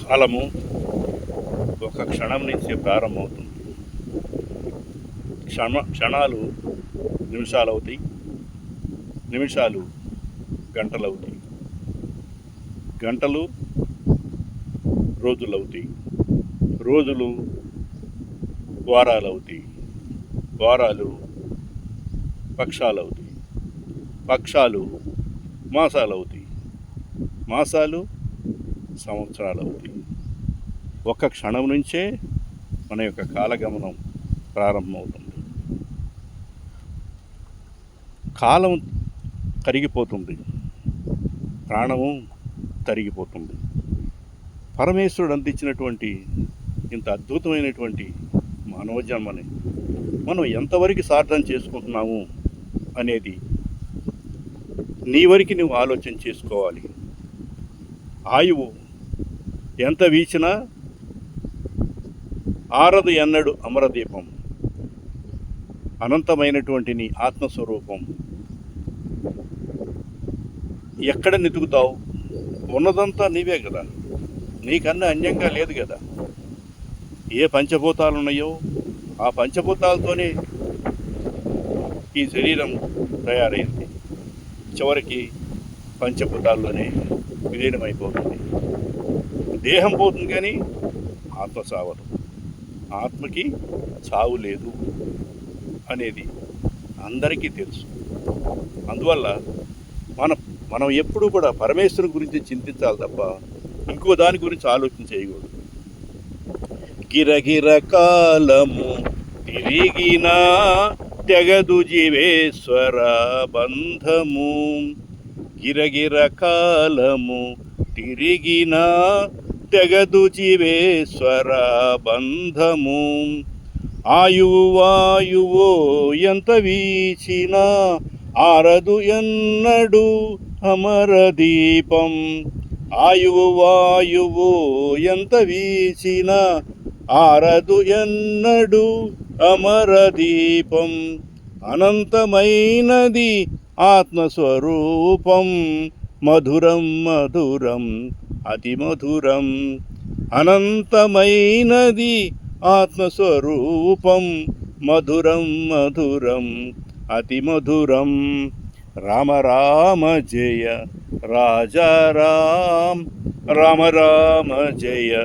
కాలము ఒక క్షణం నుంచే ప్రారంభమవుతుంది. క్షణ క్షణాలు నిమిషాలు అవుతాయి నిమిషాలు గంటలు అవుతాయి గంటలు రోజులు అవుతాయి రోజులు వారాలు అవుతాయి వారాలు పక్షాలు అవుతాయి పక్షాలు మాసాలు అవుతాయి మాసాలు సంవత్సరాలు అవుతాయి. ఒక్క క్షణం నుంచే మన యొక్క కాలగమనం ప్రారంభమవుతుంది. కాలం కరిగిపోతుంది. ప్రాణము తరిగిపోతుంది. పరమేశ్వరుడు అందించినటువంటి ఇంత అద్భుతమైనటువంటి మానవ జన్మని మనం ఎంతవరకు సార్థం చేసుకుంటున్నాము అనేది నీ వరకు నువ్వు ఆలోచన చేసుకోవాలి. ఆయువు ఎంత వీచినా ఆరదు ఎన్నడు అమరదీపం. అనంతమైనటువంటి నీ ఆత్మస్వరూపం. ఎక్కడ నితుకుతావు ఉన్నదంతా నీవే కదా. నీకన్నా అన్యంగా లేదు కదా. ఏ పంచభూతాలు ఉన్నాయో ఆ పంచభూతాలతోనే ఈ శరీరం తయారైంది. చివరికి పంచభూతాల్లోనే విలీనమైపోతుంది. దేహం పోతుంది కానీ ఆత్మ సావదు. ఆత్మకి చావు లేదు అనేది అందరికీ తెలుసు. అందువల్ల మనం మనం ఎప్పుడూ కూడా పరమేశ్వరుని గురించి చింతించాలి తప్ప ఇంకో దాని గురించి ఆలోచన చేయకూడదు. గిరగిర కాలము తిరిగినా తెగదు జీవేశ్వర బంధము. గిరగిర కాలము తిరిగిన తెగదు జీవేశ్వర బంధము ఆయువు వాయువో ఎంత వీచినా ఆరదు ఎన్నడు అమర దీపం. ఆయువు వాయువు ఎంత వీచిన ఆరదు ఎన్నడు అమర దీపం. అనంతమైనది ఆత్మస్వరూపం మధురం మధురం అతి మధురం. అనంతమైనది ఆత్మస్వరూపం మధురం మధురం అతి మధురం. రామ రామ జయ రాజారాం రామ. రామ జయ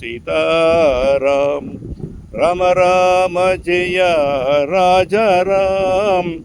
సీతారాం. రామ రామ జయ రాజారాం